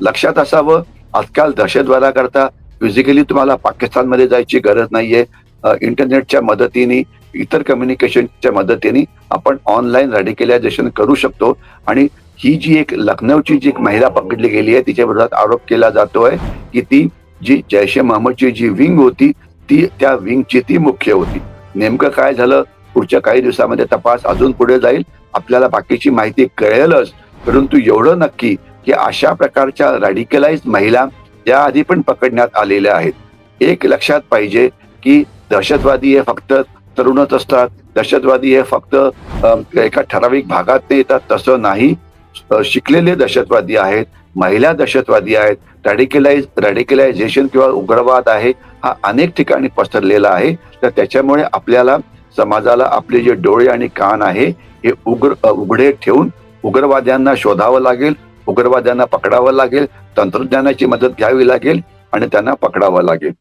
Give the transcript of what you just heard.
लक्षात असावं. आजकाल दहशतवादाकरता फिजिकली तुम्हाला पाकिस्तानमध्ये जायची गरज नाहीये. इंटरनेटच्या मदतीने इतर कम्युनिकेशनच्या मदतीने आपण ऑनलाईन रॅडिकलायझेशन करू शकतो. आणि ही जी एक लखनौची जी एक महिला पकडली गेली आहे तिच्या विरोधात आरोप केला जातोय की ती जी जैश ए महम्मदची जी विंग होती ती त्या विंगची ती मुख्य होती. नेमकं काय झालं? पुढच्या काही दिवसामध्ये तपास अजून पुढे जाईल. आपल्याला बाकीची माहिती कळेलच. परंतु एवढं नक्की की अशा प्रकारच्या रॅडिकलाइज महिला या आधी पण पकडण्यात आलेल्या आहेत. एक लक्षात पाहिजे की दहशतवादी हे फक्त तरुणच असतात. दहशतवादी हे फक्त एका ठराविक भागात ते येतात तसं नाही. शिकलेले दहशतवादी आहेत महिला दहशतवादी आहेत. रॅडिकलाइज रॅडिकलायझेशन किंवा उग्रवाद आहे हा अनेक ठिकाणी पसरलेला आहे. तर त्याच्यामुळे आपल्याला समाजाला आपले जे डोळे आणि कान आहे हे उग्र उघडे ठेवून उग्रवाद्यांना शोधावं लागेल. उग्रवाद्यांना पकडावं लागेल तंत्रज्ञानाची मदत घ्यावी लागेल आणि त्यांना पकडावं लागेल.